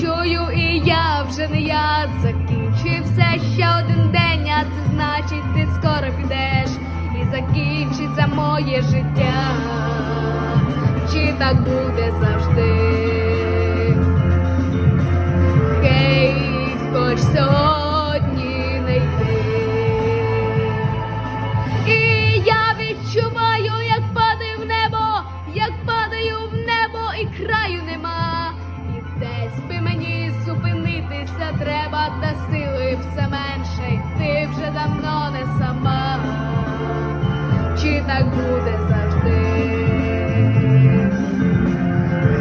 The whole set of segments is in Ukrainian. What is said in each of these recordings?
чую, і я вже не я закінчився ще один день, а це значить, ти скоро підеш і закінчиться моє життя. Чи так буде завжди? Хей, хоч сьогодні не йти. І я відчуваю, як падаю в небо, як падаю в небо, і краю нема. Треба, та сили все менше, ти вже давно не сама. Чи так буде завжди?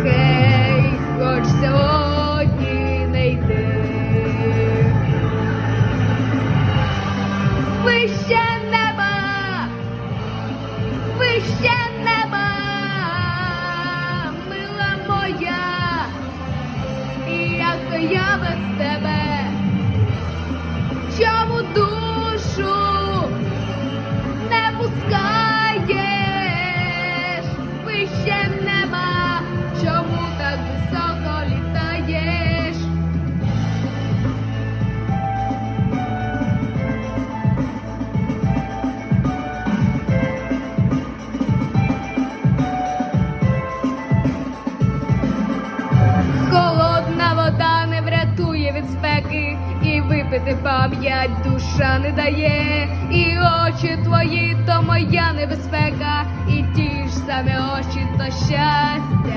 Хей, хоч сьогодні не йди. Вище неба, вище неба, мила моя, я без тебе, і пам'ять душа не дає, і очі твої то моя небезпека, і ті ж самі очі то щастя.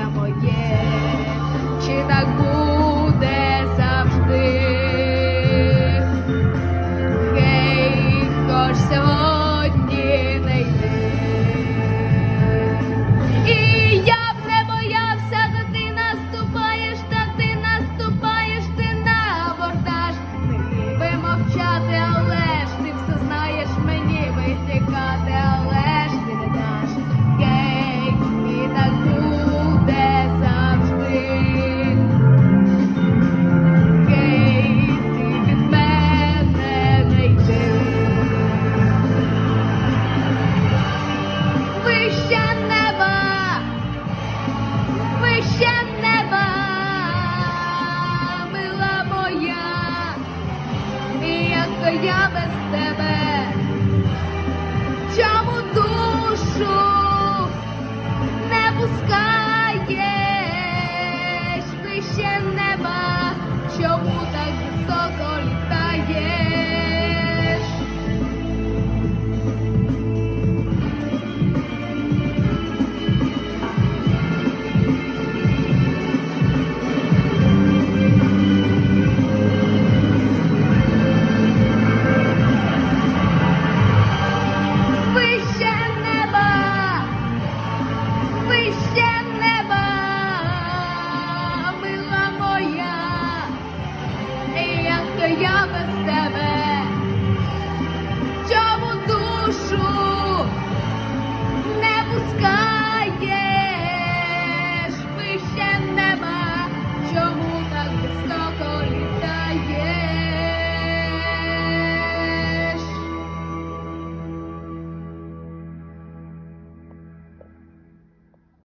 я без тебе, чому душу.